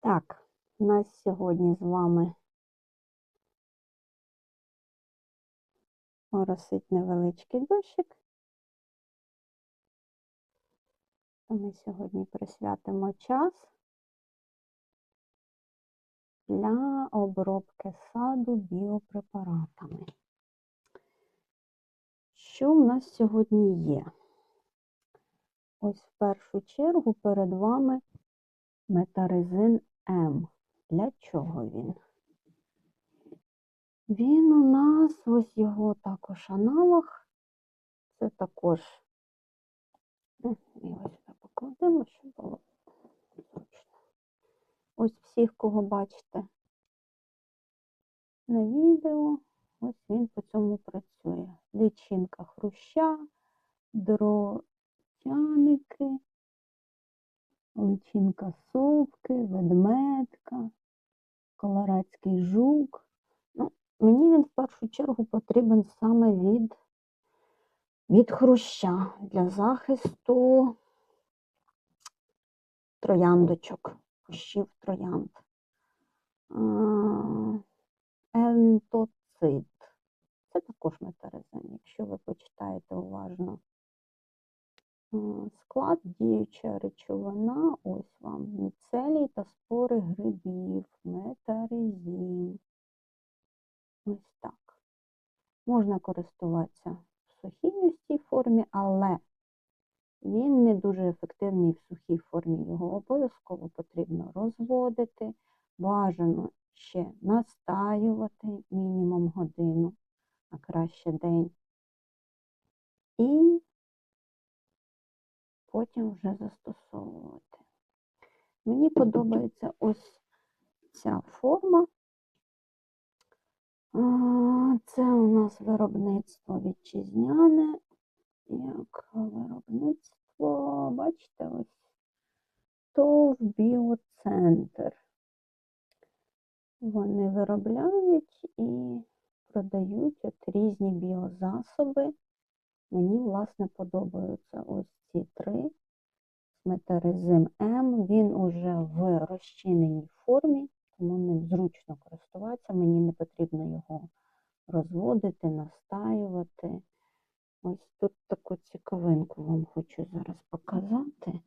Так, у нас сьогодні з вами моросить невеличкий дощик. Ми сьогодні присвятимо час для обробки саду біопрепаратами. Що в нас сьогодні є? Ось в першу чергу перед вами метарезин М. Для чого він? Він у нас, ось його також аналог. Це також, ну, і ось ми покладемо, щоб було зручно. Ось всіх, кого бачите на відео, ось він по цьому працює. Лічинка хруща, дротяники, личинка совки, ведмедка, колорадський жук. Ну, мені він в першу чергу потрібен саме від, від хруща для захисту трояндочок, кущів троянд. Ентоцит. Це також метарезин. Якщо ви почитаєте уважно склад, діюча речовина, ось вам міцелій та спори грибів, метарезин. Ось так. Можна користуватися в сухій цій формі, але він не дуже ефективний в сухій формі. Його обов'язково потрібно розводити, бажано ще настаювати мінімум годину, а краще день. І потім вже застосовувати. Мені подобається ось ця форма. Це у нас виробництво вітчизняне. Як виробництво, бачите, ось ТОВ Біоцентр. Вони виробляють і продають от різні біозасоби. Мені, власне, подобаються ось ці три. Метарезим М. Він уже в розчиненій формі, тому ним зручно користуватися. Мені не потрібно його розводити, настаювати. Ось тут таку цікавинку вам хочу зараз показати.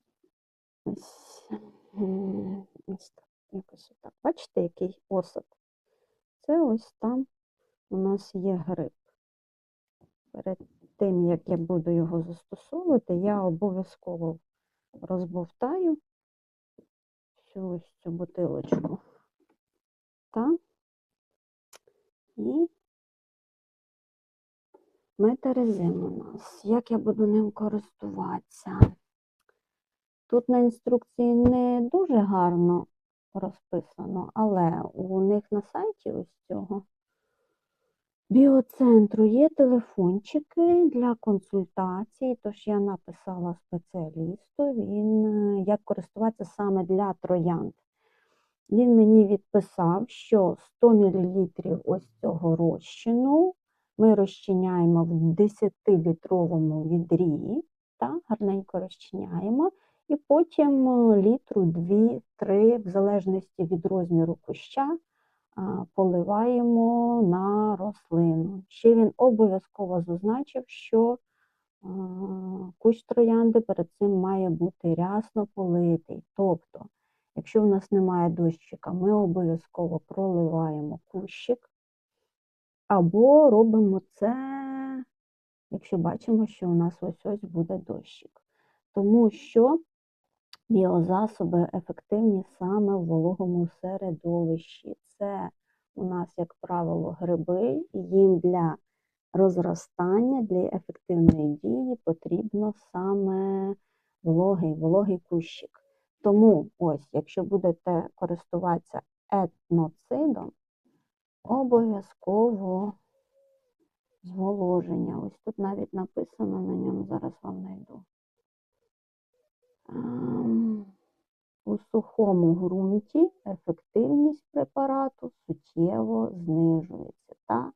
Ось, ось так, якось отак. Бачите, який осад? Це ось там у нас є гриб. Перед тим, як я буду його застосовувати, я обов'язково розбовтаю всю ось цю бутилочку. Так. І метарезин у нас. Як я буду ним користуватися? Тут на інструкції не дуже гарно розписано, але у них на сайті ось цього біоцентру є телефончики для консультацій, тож я написала спеціалісту, він е, як користуватися саме для троянд. Він мені відписав, що 100 мл ось цього розчину ми розчиняємо в 10-літровому відрі, так, гарненько розчиняємо, і потім е, літру 2-3, в залежності від розміру куща, поливаємо на рослину. Ще він обов'язково зазначив, що кущ троянди перед цим має бути рясно политий. Тобто, якщо в нас немає дощика, ми обов'язково проливаємо кущик, або робимо це, якщо бачимо, що у нас ось ось буде дощик. Тому що біозасоби ефективні саме в вологому середовищі. Це у нас, як правило, гриби, їм для розростання, для ефективної дії потрібно саме вологий, вологий кущик. Тому ось, якщо будете користуватися етноцидом, обов'язково зволоження. Ось тут навіть написано на ньому, зараз вам знайду. У сухому ґрунті ефективність препарату суттєво знижується. Так?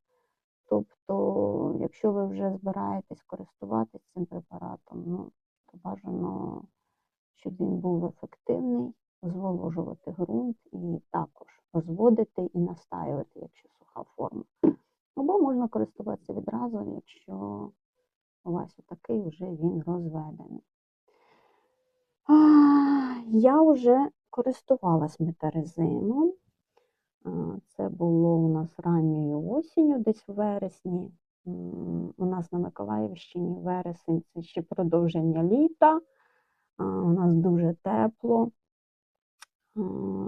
Тобто, якщо ви вже збираєтесь користуватись цим препаратом, ну, то бажано, щоб він був ефективний зволожувати ґрунт і також розводити і настаювати, якщо суха форма. Або можна користуватися відразу, якщо у вас такий вже він розведений. Я вже користувалась метарезином. Це було у нас ранньою осінню, десь в вересні. У нас на Миколаївщині вересень це ще продовження літа. У нас дуже тепло.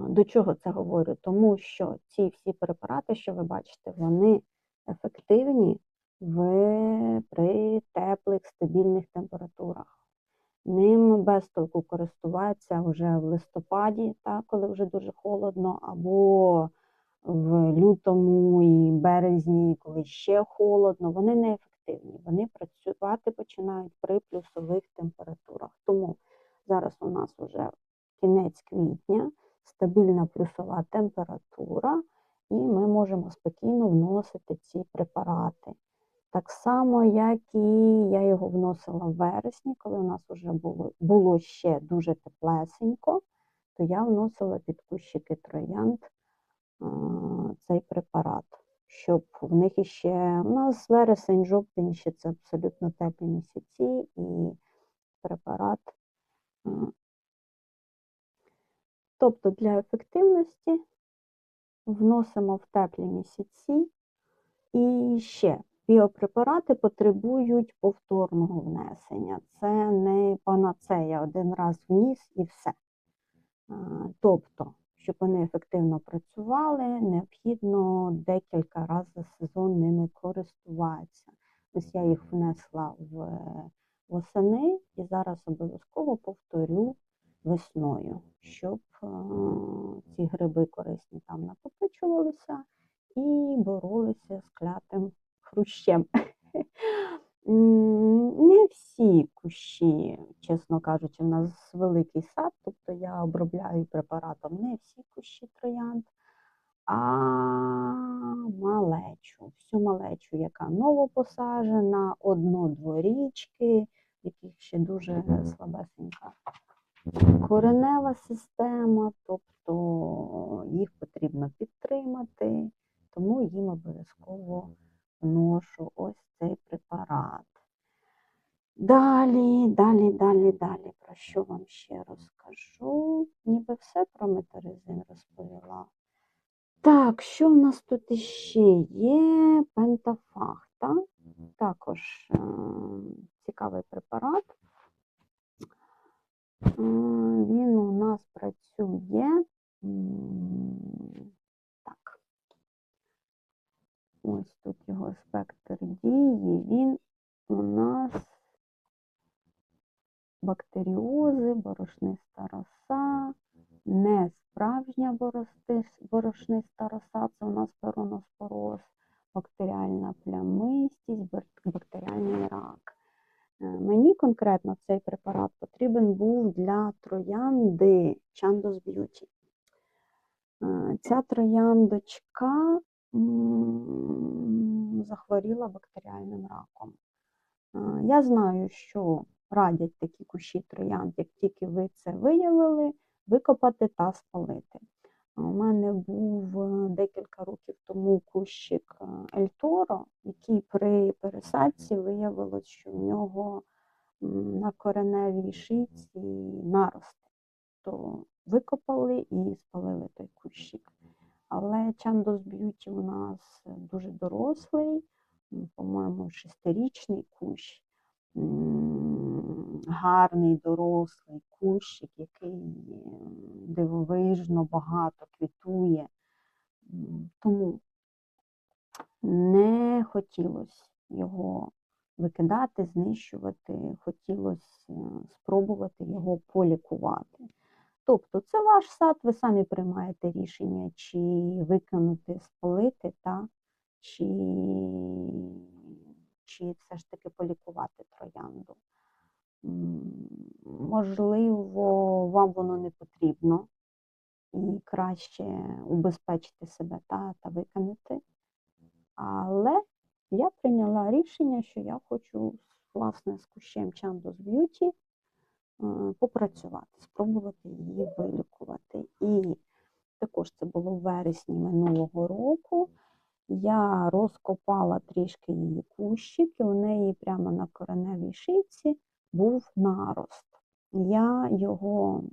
До чого це говорю? Тому що ці всі препарати, що ви бачите, вони ефективні в, при теплих стабільних температурах. Ним без толку користуватися вже в листопаді, так, коли вже дуже холодно, або в лютому і березні, коли ще холодно. Вони не ефективні. Вони працювати починають при плюсових температурах. Тому зараз у нас вже кінець квітня, стабільна плюсова температура, і ми можемо спокійно вносити ці препарати. Так само, як і я його вносила в вересні, коли у нас вже було, було ще дуже теплесенько, то я вносила під кущики троянд цей препарат, щоб в них іще, у нас вересень, жовтень ще це абсолютно теплі місяці, і препарат. Тобто для ефективності вносимо в теплі місяці і ще біопрепарати потребують повторного внесення. Це не панацея, один раз вніс і все. Тобто, щоб вони ефективно працювали, необхідно декілька разів за сезон ними користуватися. Ось я їх внесла в восени і зараз обов'язково повторю весною, щоб ці гриби корисні там накопичувалися і боролися з клятим хрущем. Не всі кущі, чесно кажучи, в нас великий сад, тобто я обробляю препаратом не всі кущі троянд, а малечу, всю малечу, яка новопосаджена, одно-дворічки, яких ще дуже слабесенька коренева система, тобто їх потрібно підтримати, тому їм обов'язково вношу ось цей препарат. Далі, далі, далі, далі. Про що вам ще розкажу? Ніби все про метаризин розповіла. Так, що в нас тут іще є? Пентафахта. Також е, цікавий препарат. Е, Він у нас працює. Ось тут його спектр дії. Він у нас бактеріози, борошниста роса, не справжня борошниста роса, це у нас пероноспороз, бактеріальна плямистість, бактеріальний рак. Е, Мені конкретно цей препарат потрібен був для троянди Chandos Beauty. Е, Ця трояндочка захворіла бактеріальним раком. Я знаю, що радять такі кущі троянд, як тільки ви це виявили, викопати та спалити. У мене був е, декілька років тому кущик е, Ельторо, який при пересадці виявилось, що в нього на кореневій шийці нарости. То викопали і спалили той кущик. Але Chandos Beauty у нас дуже дорослий, по-моєму, шестирічний кущ. Гарний дорослий кущик, який дивовижно багато квітує. Тому не хотілося його викидати, знищувати, хотілося спробувати його полікувати. Тобто це ваш сад, ви самі приймаєте рішення, чи викинути, спалити, та, чи, чи все ж таки полікувати троянду. Можливо, вам воно не потрібно, і краще убезпечити себе та, та викинути. Але я прийняла рішення, що я хочу власне з кущем Chandos е, попрацювати, спробувати її вилікувати. І також це було в вересні минулого року. Я розкопала трішки її кущик, і у неї прямо на кореневій шийці був нарост. Я його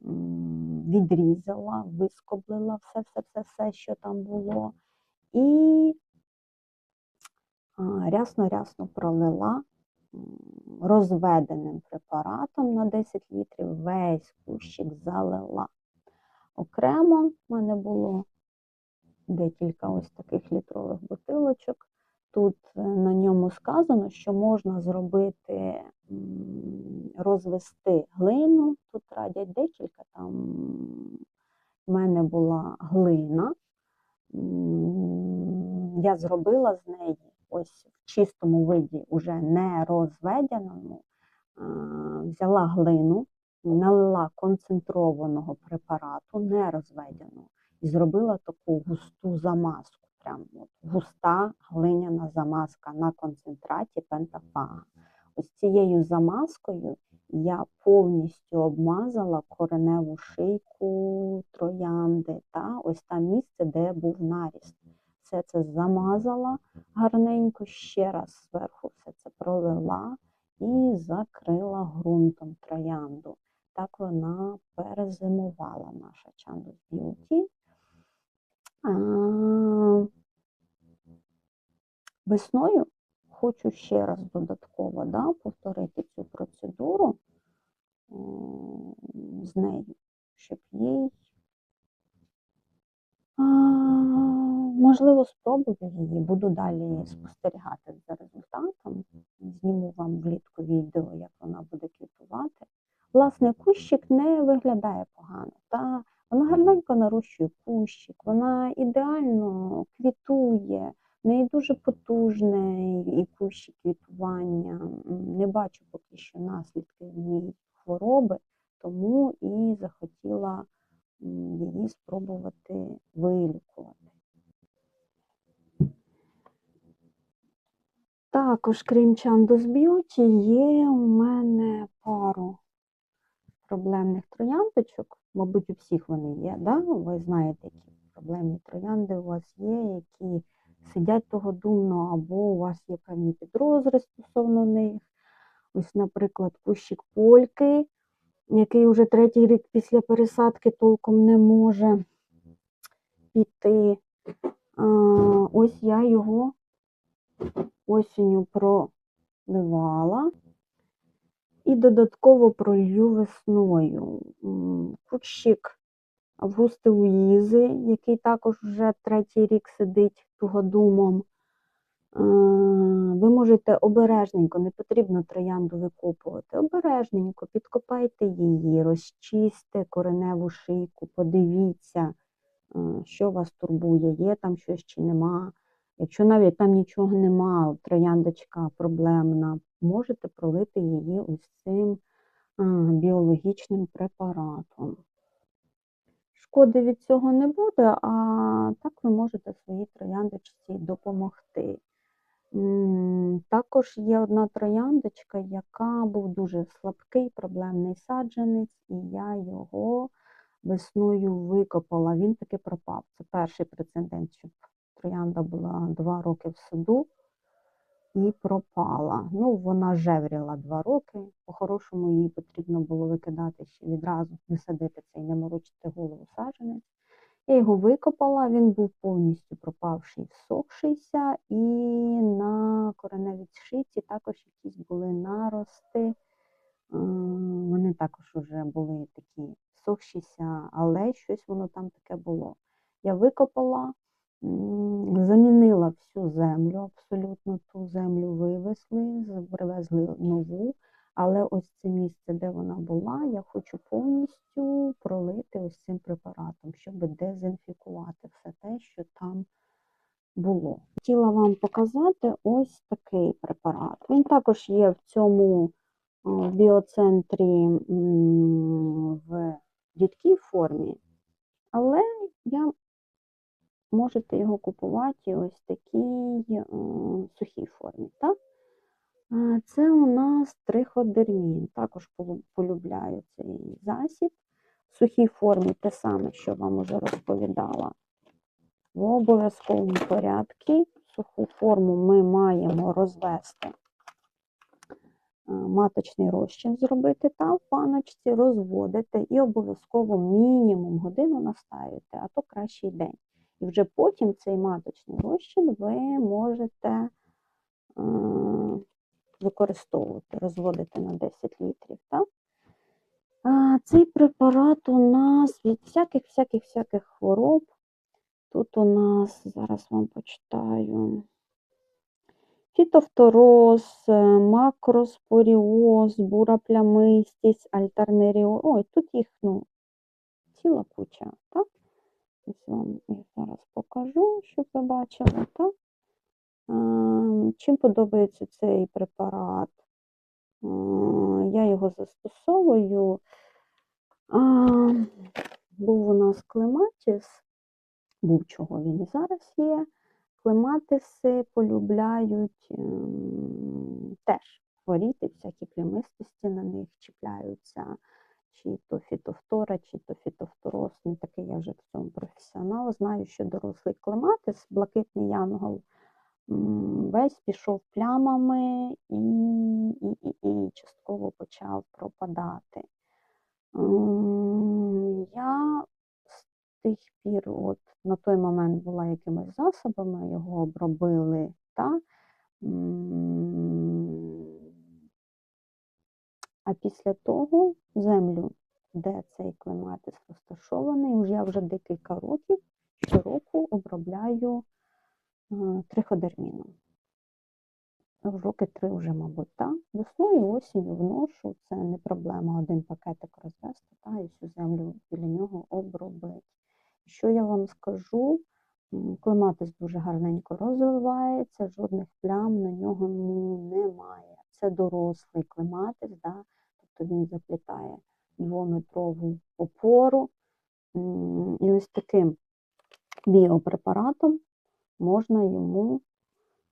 відрізала, вискоблила все, все, все, все, що там було, і рясно-рясно пролила розведеним препаратом на 10 літрів, весь кущик залила. Окремо в мене було декілька ось таких літрових бутилочок. Тут е, на ньому сказано, що можна зробити, розвести глину. Тут радять декілька. Там в мене була глина. Я зробила з неї ось в чистому виді, уже не розведеному. Взяла глину, налила концентрованого препарату, не розведеного, і зробила таку густу замазку. Прям от густа глиняна замазка на концентраті пентафага. Ось цією замазкою я повністю обмазала кореневу шийку троянди та ось там місце, де був наріст. Все це замазала гарненько, ще раз зверху все це пролила і закрила ґрунтом троянду. Так вона перезимувала наша Чандус Б'юті. Весною хочу ще раз додатково да, повторити цю процедуру з нею, щоб їй можливо спробую її, буду далі спостерігати за результатом. Зніму вам влітку відео, як вона буде квітувати. Власне, кущик не виглядає погано. Та вона гарненько нарощує кущик, вона ідеально квітує, в неї дуже потужне і кущик квітування. Не бачу поки що наслідків ній хвороби, тому і захотіла її спробувати вилікувати. Також, крім Chandos Beauty, є у мене пару проблемних трояндочок. Мабуть, у всіх вони є, да? ви знаєте, які проблемні троянди у вас є, які сидять тогодумно, або у вас є певні підозри стосовно них. Ось, наприклад, кущик польки, який вже третій рік після пересадки толком не може піти. Ось я його осінню проливала і додатково пролью весною. М, Кущик Августи Луїзи, який також вже третій рік сидить тугодумом. Ви можете обережненько, не потрібно троянду викопувати. Обережненько підкопайте її, розчистьте кореневу шийку, подивіться, що вас турбує, є там щось чи нема. Якщо навіть там нічого нема, трояндочка проблемна, можете пролити її ось цим біологічним препаратом. Шкоди від цього не буде, а так ви можете своїй трояндочці допомогти. Також є одна трояндочка, яка був дуже слабкий, проблемний саджанець, і я його весною викопала. Він таки пропав. Це перший прецедент, щоб троянда була два роки в саду і пропала. Ну, вона жевріла два роки. По-хорошому її потрібно було викидати ще відразу, не садити цей, не морочити голову саджанець. Я його викопала, він був повністю пропавший, всохшийся, і на кореневій шийці також якісь були нарости. Е, Вони також вже були такі всохшіся, але щось воно там таке було. Я викопала, замінила всю землю, абсолютно ту землю вивезли, привезли нову. Але ось це місце, де вона була, я хочу повністю пролити ось цим препаратом, щоб дезінфікувати все те, що там було. Хотіла вам показати ось такий препарат. Він також є в цьому біоцентрі в рідкій формі, але я можете його купувати ось в такій е, сухій формі. Так? Це у нас триходермін. Також полюбляю цей засіб. В сухій формі те саме, що вам уже розповідала. В обов'язковому порядку суху форму ми маємо розвести, маточний розчин зробити та в паночці, розводити і обов'язково мінімум годину настаюєте, а то кращий день. І вже потім цей маточний розчин ви можете е, використовувати, розводити на 10 літрів. Так? А, Цей препарат у нас від всяких всяких всяких хвороб. Тут у нас, зараз вам почитаю. Фітофтороз, е, макроспоріоз, бура плямистість, альтернеріоз. Ой, тут їх ну, ціла куча, так? Ось вам їх зараз покажу, щоб ви бачили, так? Чим подобається цей препарат? Я його застосовую. Був у нас клематіс, був чого він і зараз є. Клематиси полюбляють ем, теж хворіти, всякі плямистості на них чіпляються, чи то фітофтора, чи то фітофтороз. Не такий я вже в цьому професіонал. Знаю, що дорослий клематис, блакитний янгол, весь пішов плямами і, і, і, і частково почав пропадати. Я з тих пір, от на той момент була якимись засобами, його обробили, та, а після того землю, де цей клематис розташований, я вже декілька років щороку обробляю е, триходерміном. Роки три вже, мабуть, так. Весною, осінню вношу, це не проблема один пакетик розвести та, і всю землю біля нього обробити. Що я вам скажу? Клематис дуже гарненько розвивається, жодних плям на нього немає. Це дорослий клематис, да? Тобто він заплітає двометрову опору. І ось таким біопрепаратом можна йому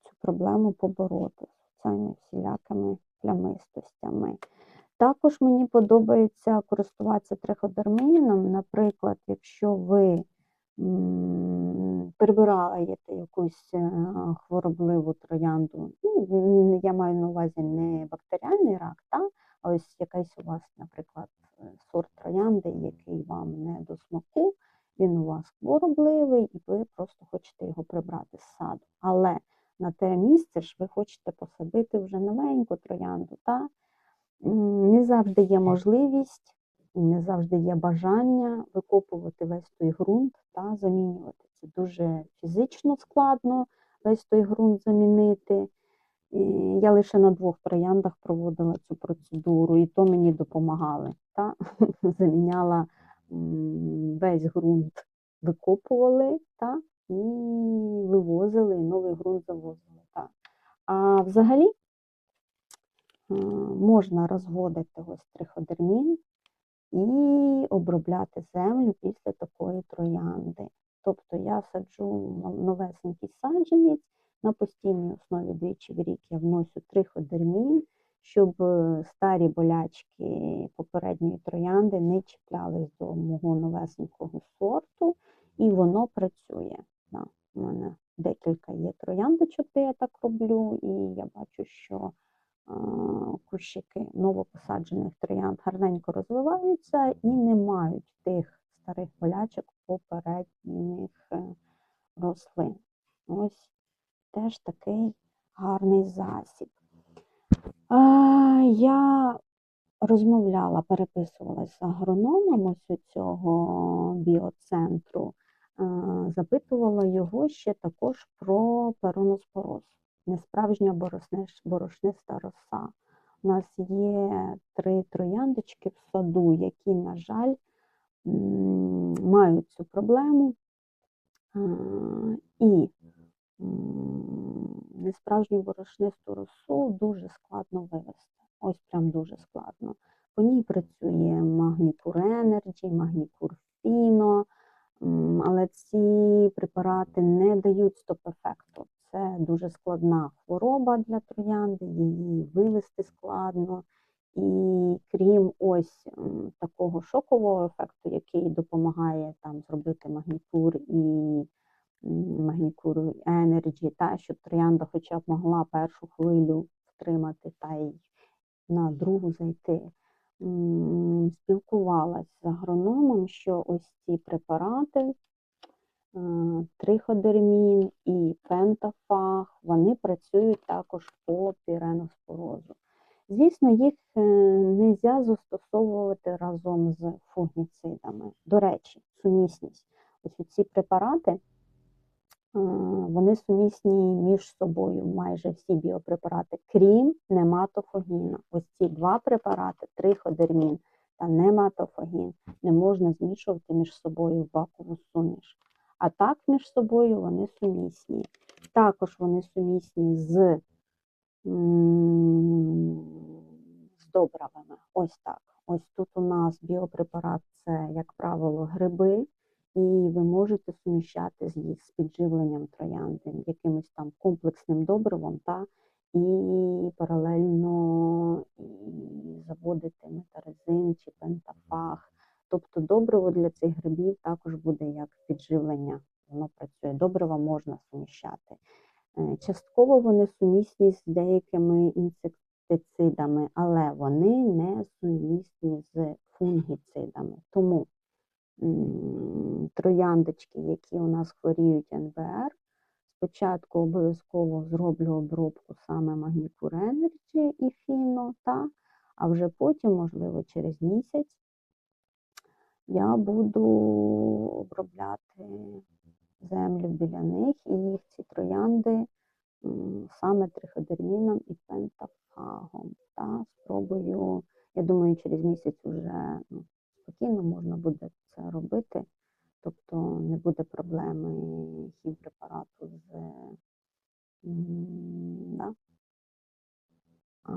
цю проблему побороти з цими всілякими плямистостями. Також мені подобається користуватися триходерміном, наприклад, якщо ви м, прибираєте якусь е, хворобливу троянду, ну, я маю на увазі не бактеріальний рак, та, а ось якийсь у вас, наприклад, е, сорт троянди, який вам не до смаку, він у вас хворобливий, і ви просто хочете його прибрати з саду. Але на те місце ж ви хочете посадити вже новеньку троянду. Та? Не завжди є можливість і не завжди є бажання викопувати весь той ґрунт та замінювати. Це дуже фізично складно весь той ґрунт замінити. Я лише на двох трояндах проводила цю процедуру, і то мені допомагали. Та? Заміняла весь ґрунт, викопували та? і вивозили, і новий ґрунт завозили. Та? А взагалі е, можна розводити ось триходермін і обробляти землю після такої троянди. Тобто я саджу новесенький саджанець, на постійній основі двічі в рік я вносю триходермін, щоб е, старі болячки попередньої троянди не чіплялись до мого новесенького сорту, і воно працює. Да. У мене декілька є трояндочок, де я так роблю, і я бачу, що кущики новопосаджених троянд гарненько розвиваються і не мають тих старих болячок попередніх е, рослин. Ось теж такий гарний засіб. Я розмовляла, переписувалася з агрономом ось у цього біоцентру, запитувала його ще також про пероноспороз, несправжня борошниш- борошниста роса. У нас є три трояндочки в саду, які, на жаль, мають цю проблему. І несправжню борошнисту росу дуже складно вивести. Ось прям дуже складно. По ній працює Магнікур Енерджі, Магнікур Фіно, але ці препарати не дають стоп-ефекту. Це дуже складна хвороба для троянди, її вивести складно. І крім ось такого шокового ефекту, який допомагає там зробити магнітур і м, магнітуру Energy, та щоб троянда хоча б могла першу хвилю втримати та й на другу зайти. М, Спілкувалась з агрономом, що ось ці препарати, триходермін і пентафаг, вони працюють також по піреноспорозу. Звісно, їх не можна застосовувати разом з фунгіцидами. До речі, сумісність. Ось ці препарати, е, вони сумісні між собою, майже всі біопрепарати, крім нематофогіна. Ось ці два препарати, триходермін та нематофогін, не можна змішувати між собою в бакову суміш. А так між собою вони сумісні. Також вони сумісні з з добривами. Ось так. Ось тут у нас біопрепарат це, як правило, гриби, і ви можете суміщати з їх з підживленням троянди, якимось там комплексним добривом, та, і паралельно і заводити метарезин чи пентафаг. Тобто добриво для цих грибів також буде як підживлення. Воно працює. Добрива можна суміщати. Е, Частково вони сумісні з деякими інсектицидами, але вони не сумісні з фунгіцидами. Тому трояндочки, які у нас хворіють НБР, спочатку обов'язково зроблю обробку саме Magnicure Energy і фіно, та, а вже потім, можливо, через місяць я буду обробляти землю біля них і їх ці троянди саме триходерміном і пентафагом. Та спробую, я думаю, через місяць вже ну, спокійно можна буде це робити, тобто не буде проблеми хімпрепарату з да. а,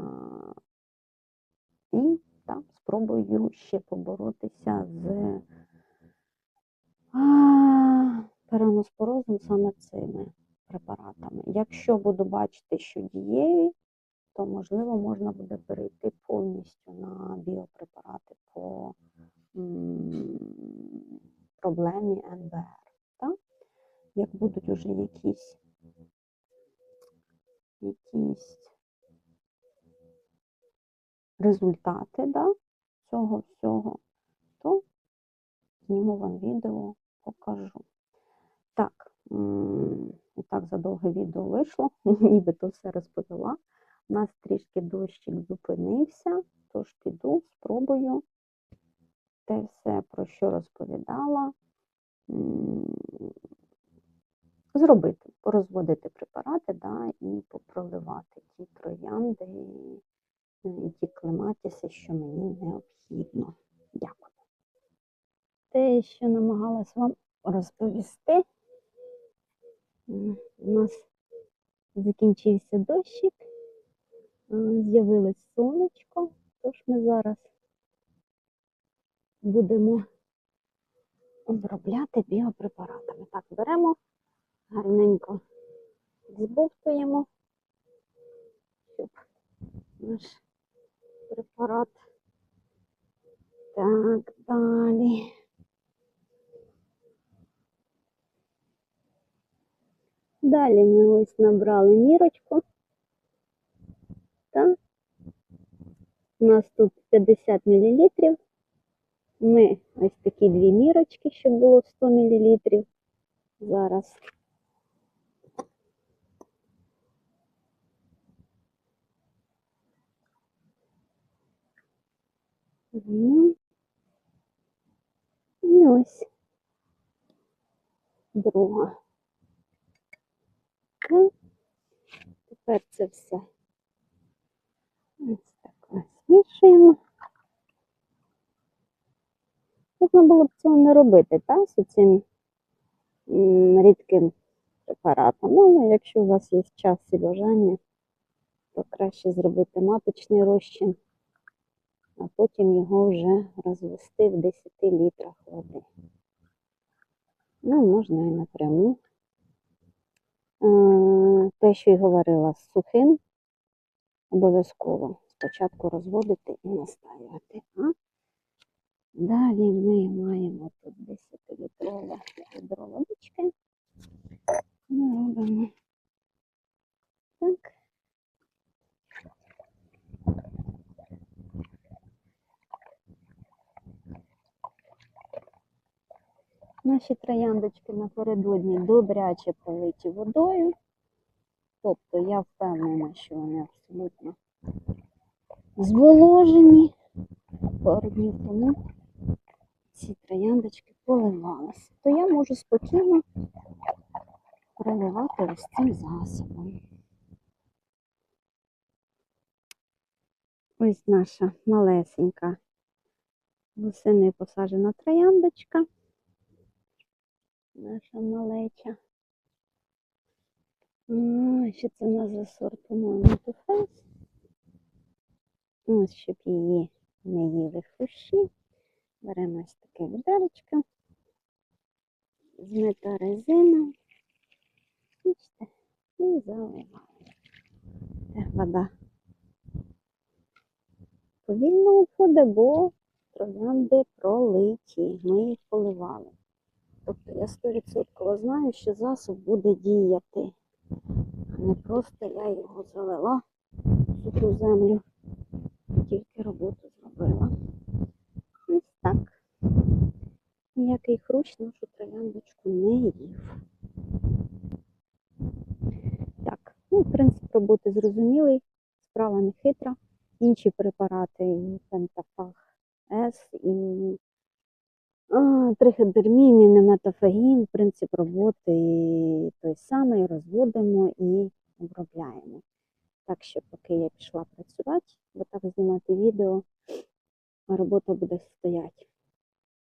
і так, спробую ще поборотися з переноспорозом саме цими препаратами. Якщо буду бачити, що дієві, то можливо можна буде перейти повністю на біопрепарати по проблемі НБР. Так? Як будуть уже якісь, якісь результати да, цього всього, то зніму вам відео, покажу. Так, і так задовге відео вийшло, нібито все розповіла. У нас трішки дощик зупинився, тож піду, спробую те все, про що розповідала, зробити, порозводити препарати да, і попроливати ті троянди і, ті клематіси, що мені необхідно. Дякую. Те, що намагалась вам розповісти. У нас закінчився дощик, з'явилось сонечко, тож ми зараз будемо обробляти біопрепаратами. Так, беремо, гарненько збовтуємо, щоб наш препарат. Так, далі. Далі ми ось набрали мірочку. Так. У нас тут 50 мл. Ми ось такі дві мірочки, щоб було 100 мл. Зараз. Мгм. І ось друга. Тепер це все ось так ось змішуємо. Можна було б цього не робити, так, з цим рідким препаратом. Ну, але якщо у вас є час і бажання, то краще зробити маточний розчин, а потім його вже розвести в 10 літрах води. Ну, можна і напряму. Е, Те, що й говорила, з сухим обов'язково спочатку розводити і настаювати. А? Далі ми маємо тут 10-літрове відро водички. Ми робимо так. Наші трояндочки напередодні добряче политі водою. Тобто я впевнена, що вони абсолютно зволожені. Пару днів тому ці трояндочки поливалися. То я можу спокійно проливати ось цим засобом. Ось наша малесенька восени посаджена трояндочка. Наша малеча. А, що це в нас за сорт, по-моєму, туфес. Ось, щоб її не їли хрущі. Беремо ось таке відеречко. Змита резина. Бачите, і заливаємо. Вода повільно входить, бо троянди пролиті. Ми їх поливали. Тобто я 100% знаю, що засіб буде діяти. А не просто я його залила в суху землю. Тільки роботу зробила. Ось так. Ніякий хрущ нашу трояндочку не їв. Так, ну, принцип роботи зрозумілий, справа не хитра. Інші препарати, і пентафах С, і триходермін, і нематофагін, принцип роботи той самий, розводимо і обробляємо. Так що, поки я пішла працювати, бо так знімати відео, робота буде стояти.